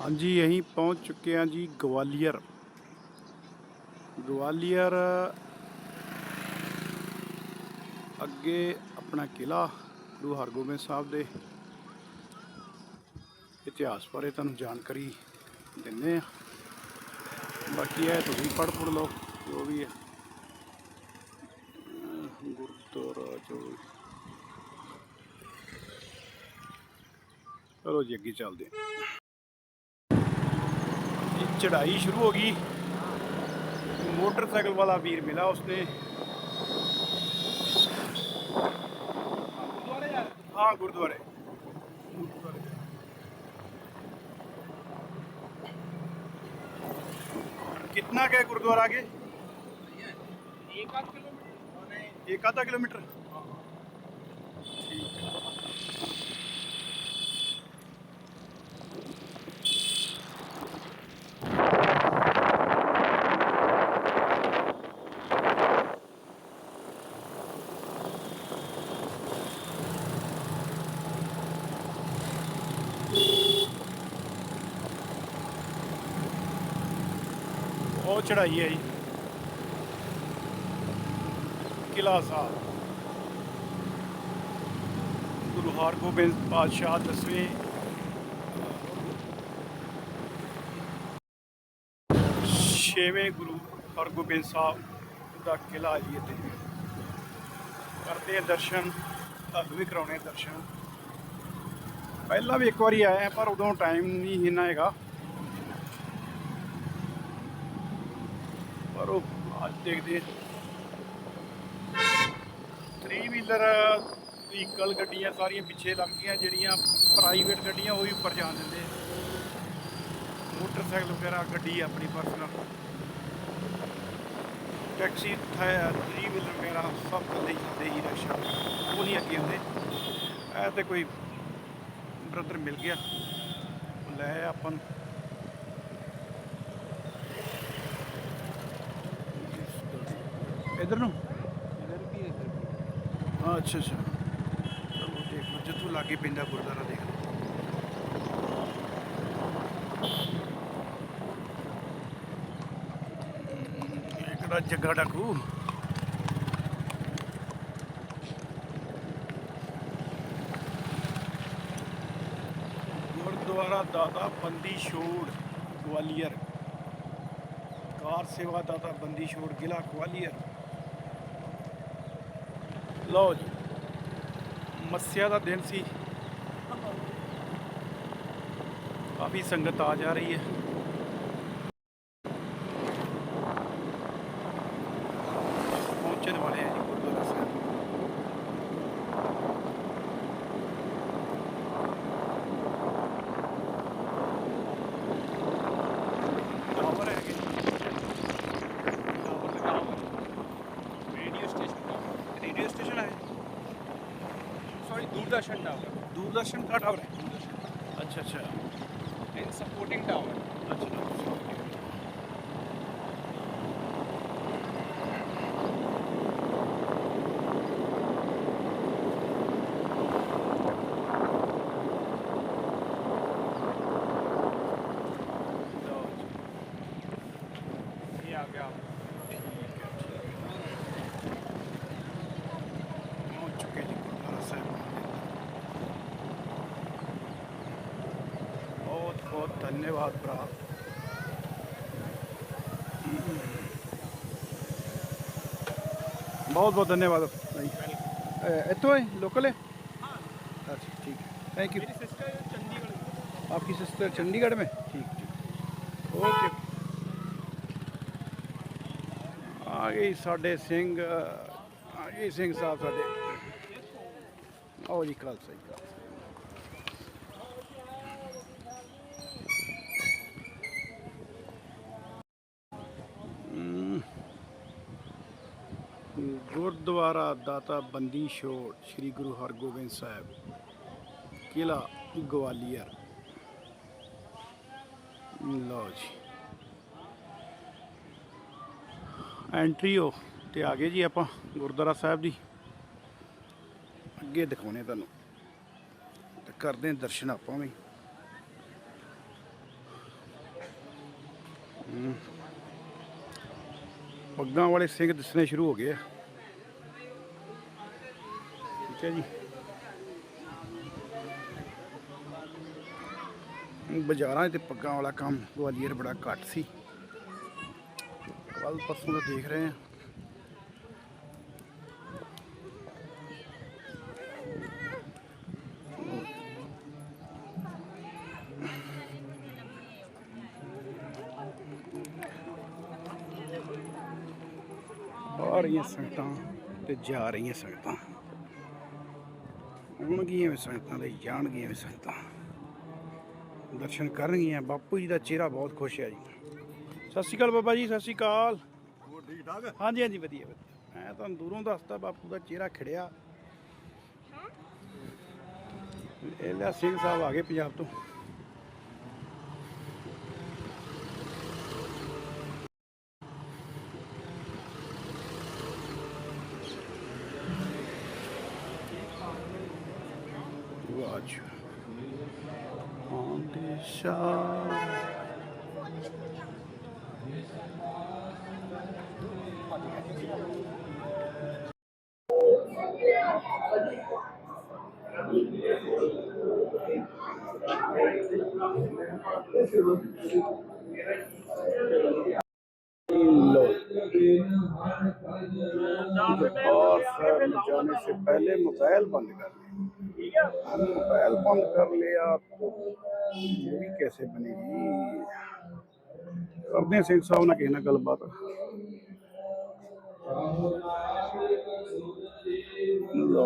ਹਾਂਜੀ, ਅਸੀਂ ਪਹੁੰਚ ਚੁੱਕੇ ਹਾਂ ਜੀ ਗਵਾਲੀਅਰ। ਗਵਾਲੀਅਰ ਅੱਗੇ ਆਪਣਾ ਕਿਲਾ ਗੁਰੂ ਹਰਗੋਬਿੰਦ ਸਾਹਿਬ ਦੇ ਇਤਿਹਾਸ ਬਾਰੇ ਤੁਹਾਨੂੰ ਜਾਣਕਾਰੀ ਦਿੰਦੇ ਆ ਬਾਕੀ ਇਹ ਤੁਸੀਂ ਪੜ੍ਹ ਪੜ੍ਹ ਲਓ, ਜੋ ਵੀ ਹੈ। ਗੁਰਦੁਆਰਾ ਜੋ ਚਲੋ ਜੀ, ਅੱਗੇ ਚੱਲਦੇ ਹਾਂ। चढ़ाई शुरू हो गई मोटरसाइकिल वाला वीर मिला उसने हाँ गुरुद्वारे कितना क्या गुरुद्वारा आगे एक आधा किलोमीटर ठीक है ਉਹ ਚੜਾਈ ਹੈ ਜੀ। ਕਿਲਾ ਸਾਹਿਬ। ਗੁਰੂ ਹਰਗੋਬਿੰਦ ਪਾਤਸ਼ਾਹ ਦਸਵੇਂ। ਛੇਵੇਂ ਗੁਰੂ ਹਰਗੋਬਿੰਦ ਸਾਹਿਬ ਦਾ ਕਿਲਾ ਜੀ ਇੱਥੇ। ਕਰਦੇ ਦਰਸ਼ਨ, ਤੁਹਾਨੂੰ ਵੀ ਕਰਾਉਣੇ ਦਰਸ਼ਨ। ਪਹਿਲਾਂ ਵੀ ਇੱਕ ਵਾਰੀ ਆਇਆ, ਪਰ ਉਦੋਂ ਟਾਈਮ ਨਹੀਂ ਇੰਨਾ ਹੈਗਾ। ਪਰ ਉਹ ਅੱਜ ਦੇਖਦੇ ਥਰੀ ਵੀਲਰ ਵਹੀਕਲ ਗੱਡੀਆਂ ਸਾਰੀਆਂ ਪਿੱਛੇ ਲੱਗ ਗਈਆਂ, ਜਿਹੜੀਆਂ ਪ੍ਰਾਈਵੇਟ ਗੱਡੀਆਂ, ਉਹ ਵੀ ਉੱਪਰ ਜਾਣ ਦਿੰਦੇ ਮੋਟਰਸਾਈਕਲ ਵਗੈਰਾ, ਗੱਡੀ ਆਪਣੀ ਪਰਸਨਲ ਟੈਕਸੀ ਥਰੀ ਵੀਲਰ ਵਗੈਰਾ, ਸਭ ਥੱਲੇ ਹੀ ਜਾਂਦੇ ਹੀ ਰਕਸ਼ਾ ਉਹ ਨਹੀਂ ਅੱਗੇ ਹੁੰਦੇ। ਇਹ ਤੇ ਕੋਈ ਬ੍ਰਦਰ ਮਿਲ ਗਿਆ। ਲੈ ਆਇਆ ਆਪਾਂ ਨੂੰ ਇਧਰ ਨੂੰ? ਇਧਰ ਵੀ ਇਧਰ ਹਾਂ ਅੱਛਾ ਅੱਛਾ। ਚਲੋ ਦੇਖ ਲਓ ਜਿੱਥੋਂ ਲਾਗੇ ਪਿੰਡਾ ਗੁਰਦਾਰਾ ਦੇਖ ਲਓ। ਕਿਹੜਾ ਜੱਗਾ ਡਾਕੂ? ਗੁਰਦੁਆਰਾ ਦਾਤਾ ਬੰਦੀ ਛੋੜ ਗਵਾਲੀਅਰ। ਕਾਰ ਸੇਵਾ ਦਾਤਾ ਬੰਦੀ ਛੋੜ ਜ਼ਿਲ੍ਹਾ ਗਵਾਲੀਅਰ। ਲਓ ਜੀ। ਮੱਸਿਆ ਦਾ ਦਿਨ ਸੀ। ਕਾਫੀ ਸੰਗਤ ਆ ਜਾ ਰਹੀ ਹੈ। दूरदर्शन टावर दूरदर्शन का टावर है। अच्छा अच्छा। एंड सपोर्टिंग टावर अच्छा। ਬਹੁਤ ਬਹੁਤ ਧੰਨਵਾਦ ਭਾਈ ਅਹ ਇੱਥੋਂ ਹੈ ਲੋਕਲ ਹੈ अच्छा ठीक है थैंक यू मेरी सिस्टर चंडीगढ़ में आपकी सिस्टर चंडीगढ़ में ठीक ठीक ओके ਆ ਗਏ ਸਾਡੇ ਸਿੰਘ ਆ ਗਏ ਸਿੰਘ ਸਾਹਿਬ ਸਾਡੇ ਆਓ ਜੀ ਕੱਲ ਸਹੀ ਕੱਲ ਗੁਰਦੁਆਰਾ ਦਾਤਾ ਬੰਦੀ ਛੋੜ ਸ੍ਰੀ ਗੁਰੂ ਹਰਗੋਬਿੰਦ ਸਾਹਿਬ ਕਿਲਾ ਗਵਾਲੀਅਰ। ਲਓ ਜੀ। ਐਂਟਰੀ ਹੋ ਤੇ ਆ ਗਏ ਜੀ ਆਪਾਂ ਗੁਰਦੁਆਰਾ ਸਾਹਿਬ ਦੀ। ਅੱਗੇ ਦਿਖਾਉਣੇ ਤੁਹਾਨੂੰ। ਤੇ ਕਰਦੇ ਦਰਸ਼ਨ ਆਪਾਂ ਵੀ। ਹਮ। ਪੱਗਾਂ ਵਾਲੇ ਸਿੰਘ ਦਿਸਣੇ ਸ਼ੁਰੂ ਹੋ ਗਏ ਆ। ਠੀਕ ਹੈ ਜੀ। ਬਾਜ਼ਾਰਾਂ 'ਚ ਤੇ ਪੱਗਾਂ ਵਾਲਾ ਕੰਮ ਗਵਾਲੀਅਰ ਬੜਾ ਘੱਟ ਸੀ। ਕੱਲ ਪਰਸੋਂ ਦਾ ਦੇਖ ਰਹੇ ਹਾਂ। ਆ ਰਹੀਆਂ ਸੰਗਤਾਂ ਤੇ ਜਾ ਰਹੀਆਂ ਸੰਗਤਾਂ। ਆਉਣਗੀਆਂ ਵੀ ਸੰਗਤਾਂ ਤੇ ਜਾਣਗੀਆਂ ਵੀ ਸੰਗਤਾਂ। ਦਰਸ਼ਨ ਕਰਨਗੀਆਂ ਬਾਪੂ ਜੀ ਦਾ ਚਿਹਰਾ ਬਹੁਤ ਖੁਸ਼ ਹੈ ਜੀ। ਸਤਿ ਸ਼੍ਰੀ ਅਕਾਲ ਬਾਬਾ ਜੀ ਸਤਿ ਸ਼੍ਰੀ ਅਕਾਲ। ਹੋਰ ਠੀਕ ਠਾਕ? ਹਾਂਜੀ ਹਾਂਜੀ ਵਧੀਆ ਵਧੀਆ। ਮੈਂ ਤੁਹਾਨੂੰ ਦੂਰੋਂ ਦੱਸਦਾ ਬਾਪੂ ਦਾ ਚਿਹਰਾ ਖਿੜਿਆ। ਇਹ ਲਿਆ ਸਿੰਘ ਸਾਹਿਬ ਆ ਗਏ ਪੰਜਾਬ ਤੋਂ। अच्छा। और सर, जाने से पहले मोबाइल बंद कर लिया। हम मोबाइल बंद कर लिया तो मूवी कैसे बनेगी करते हैं सिंह साहब ना किसी ना गलबात लो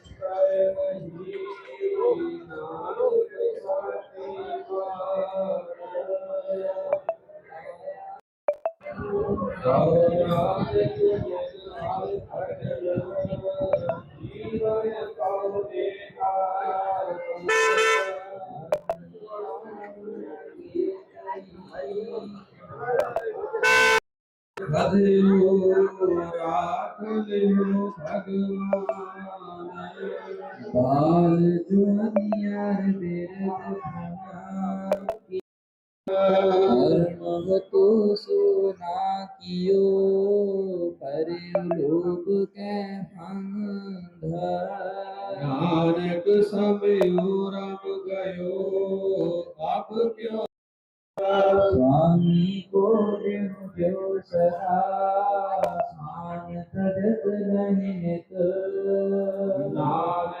बाल जो नियर बेरद भना तो सोना कियो पर लोग के भंग नानक समय रब गयो अब क्यों? स्वामी को जो सहा स्नान तदत नहीं तो नाम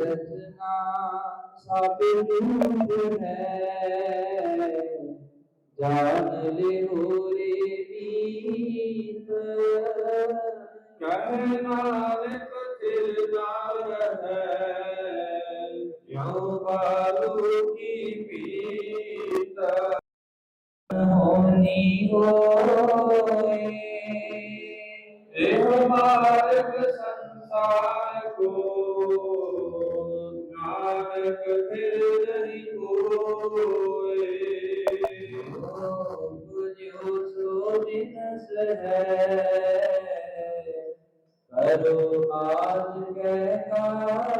रचना सब है जान ले हो रे पीत करनाल कथिलदार है यौ बालू की पीत ਹੋਣੀ ਹੋਏ। ਇਹ ਮਾਰਗ ਸੰਸਾਰ ਕੋ ਨਾਨਕ ਫਿਰ ਨਹੀਂ ਕੋਏ। ਬੁਝੋ ਸੋ ਦਿਨਸ ਹੈ ਕਰੋ ਆਜ ਕਹਿ ਕਾ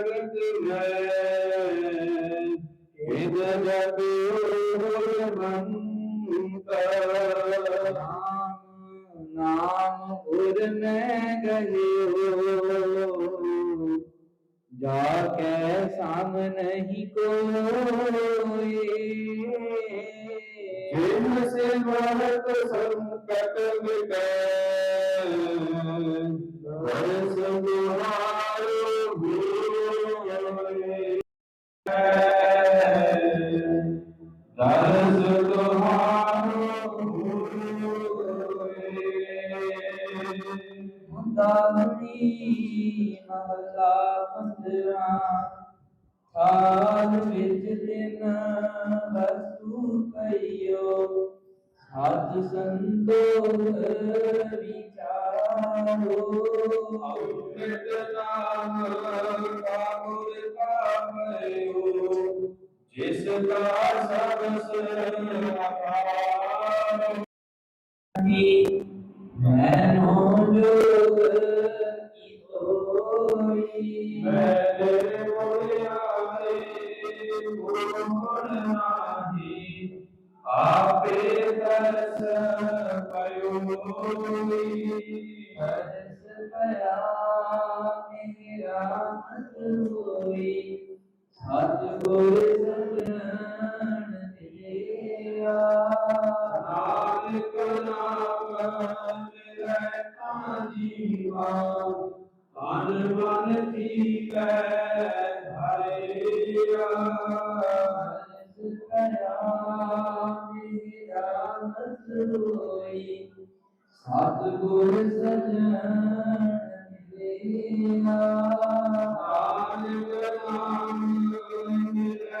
हाँ। जगत में हित जग नाम नाम उर में गहे हो जाके साम नहीं कोई। जिनसे बहुत सब ਤਰਸ ਤੁਹਾਰੂ ਮੁੰਦਾਵਣੀ ਮਹਲਾ ਪੰਦਰਾ ਸਾਲ ਵਿੱਚ ਦਿਨ ਵਸੂ ਕਈਓ ਹੱਥ ਸੰਤੋਖ ਵਿਚਾਰੋ ਅਮਿਤ ਨਾਮ ਕਾ जिसका सब बहनों लोग की होई मैंने बोलिया गुण नाही आपे तरस पयोई तरस पया ਨਾਨਕ ਨਾਮ ਮਿਲੈ ਕਾਜੀਵਾ ਮਨ ਮਨ ਥੀਕੈ ਧਰਿਆ ਹਰਿ ਕਰਿਆ ਮੇਰਾ ਮਤ ਸਤਿਗੁਰ ਸਜਣ ਮਿਲਿਆ ਨਾਨਕ ਨਾਮ ਮਿਲੈ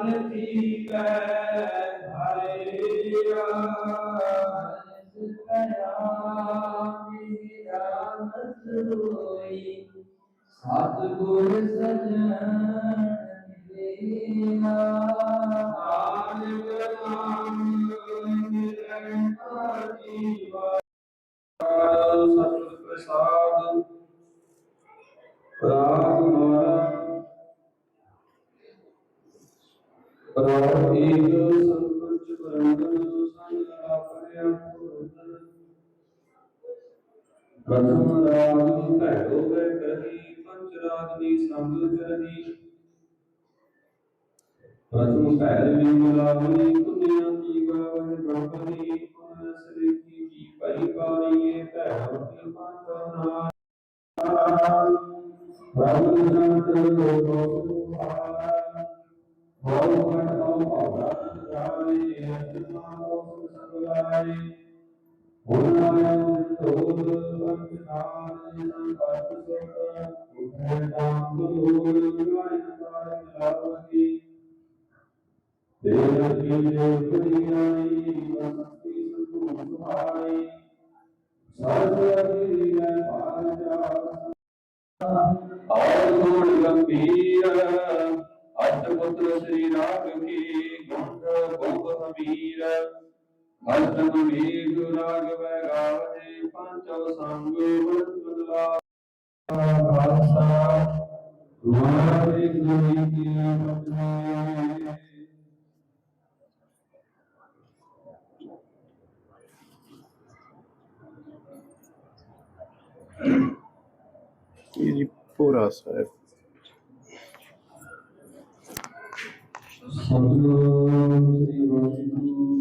ਮਨ ਮਨ ਥੀਕੈ ਧਰਿਆ ਹਰਿ ਕਰਿਆ ਮੇਰਾ ਹੋਈ ਸਤਿਗੁਰ ਸਜਣ ਮਿਲਿਆ ਨਾਨਕ ਨਾਮ प्रथम रागी भैरो वै करही पंच रागनी समझो चरही प्रथम भैर में लावनी पुण्या की गावन ब्रह्मनी पुण्य श्री की की परिपारिये भैरो की माता नार प्रभु संत लोको सुभार भव भव भव राम राम ये हनुमान को सुसंगलाए ਉਹਨਾਂ ਤੋਲ ਵੰਦਨਾਰ ਸੰਕਟ ਸੁਖ ਉਠੇ ਨਾਮ ਤੋਲ ਗੁਰਾਇ ਨਾਰ ਲਾਵਤੀ ਦੇਵ ਕੀ ਜੋ ਦੁਨੀਆਈ ਵਸਤੀ ਸੁਖ ਸੁਹਾਈ ਸਰਬ ਅਧਿਰੀ ਲੈ ਪਾਰ ਜਾ ਔਰ ਗੁਣ ਗੰਭੀਰ ਅਟ ਪੁੱਤਰ ਸ੍ਰੀ ਰਾਗ ਕੀ ਗੁਣ ਬਹੁਤ ਹਮੀਰ ਅਸ਼ਟਮ ਵੇਗ ਰਾਗ ਵੈ ਗਾਵਨੇ ਪੰਚਵ ਸੰਗ ਬੁਲੰਦ ਬਦਲਾ ਖਾਲਸਾ ਵਾਹਿਗੁਰੂ ਜੀ ਕੀ ਫਤਿਹ। ਇਹ ਜੀ ਪੂਰਾ ਸਾਹਿਬ ਸਤਨਾਮ ਸ੍ਰੀ ਵਾਹਿਗੁਰੂ।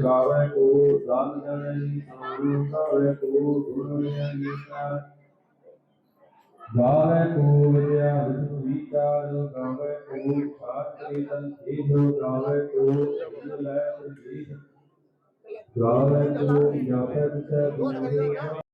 गावे को दान करे साधु गावे को गुरु ज्ञान ਗਾਵੇ ਕੋ ਵਿਦਿਆ ਵਿਦਿ ਵਿਚਾਰ ਗਾਵੇ ਕੋ ਸ਼ਾਸਤਰੀ ਤਨ ਸੇਧ ਗਾਵੇ ਕੋ ਲੈ ਸੰਦੇਸ਼ ਗਾਵੇ ਕੋ ਜਾਪੈ ਵਿਸੈ